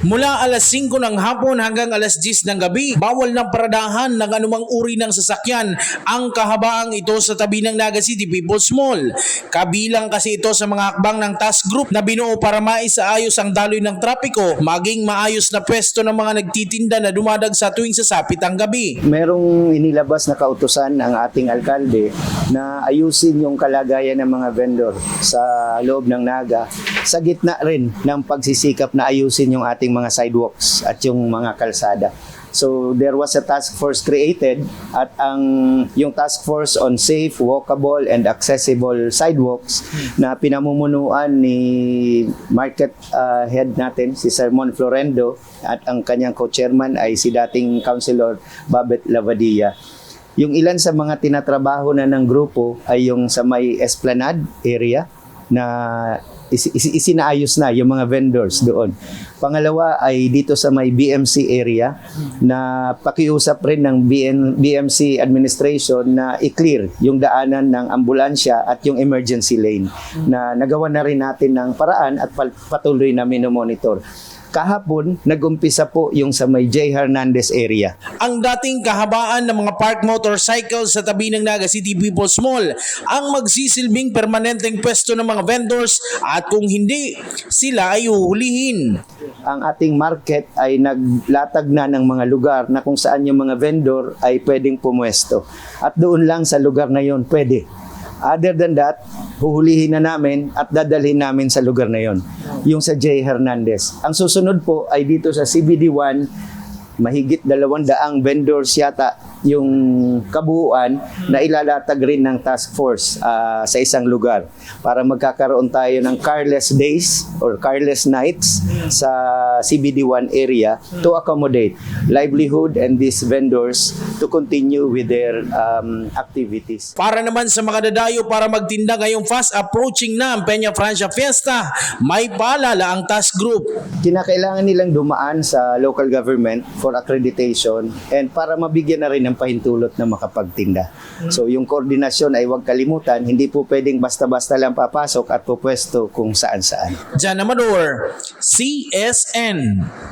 Mula alas 5 ng hapon hanggang alas 10 ng gabi, bawal ng paradahan ng anumang uri ng sasakyan ang kahabaang ito sa tabi ng Naga City People's Mall. Kabilang kasi ito sa mga hakbang ng task group na binuo para maisaayos ang daloy ng trapiko, maging maayos na pwesto ng mga nagtitinda na dumadag sa tuwing sasapit ang gabi. merong inilabas na kautusan ang ating alkalde na ayusin yung kalagayan ng mga vendor sa loob ng Naga sa gitna rin ng pagsisikap na ayusin yung ating mga sidewalks at yung mga kalsada. So there was a task force created at ang yung task force on safe, walkable and accessible sidewalks na pinamumunuan ni market uh, head natin si Sermon Florendo at ang kanyang co-chairman ay si dating councilor Babet Lavadia. Yung ilan sa mga tinatrabaho na ng grupo ay yung sa may Esplanade area na isi- isi- isinaayos na yung mga vendors doon. Pangalawa ay dito sa may BMC area na pakiusap rin ng BN, BMC administration na i-clear yung daanan ng ambulansya at yung emergency lane na nagawa na rin natin ng paraan at patuloy na minomonitor. Kahapon, nag-umpisa po yung sa may J. Hernandez area. ang dating kahabaan ng mga park motorcycles sa tabi ng Naga City People's Mall ang magsisilbing permanenteng pwesto ng mga vendors at kung hindi, sila ay uhulihin. ang ating market ay naglatag na ng mga lugar na kung saan yung mga vendor ay pwedeng pumwesto. At doon lang sa lugar na yon pwede. Other than that, huhulihin na namin at dadalhin namin sa lugar na yon. Yung sa J. Hernandez. Ang susunod po ay dito sa CBD1, mahigit dalawang daang vendors yata yung kabuuan na ilalatag rin ng task force ah, sa isang lugar para magkakaroon tayo ng carless days or carless nights sa CBD1 area to accommodate livelihood and these vendors to continue with their um, activities. Para naman sa mga dadayo para magtinda ngayong fast approaching na ang Peña Francia Fiesta, may paalala ang task group. kinakailangan nilang dumaan sa local government for accreditation and para mabigyan na rin ng pahintulot na makapagtinda. So yung koordinasyon ay huwag kalimutan, hindi po pwedeng basta-basta lang papasok at pupwesto kung saan-saan. Jan Amador, CSN.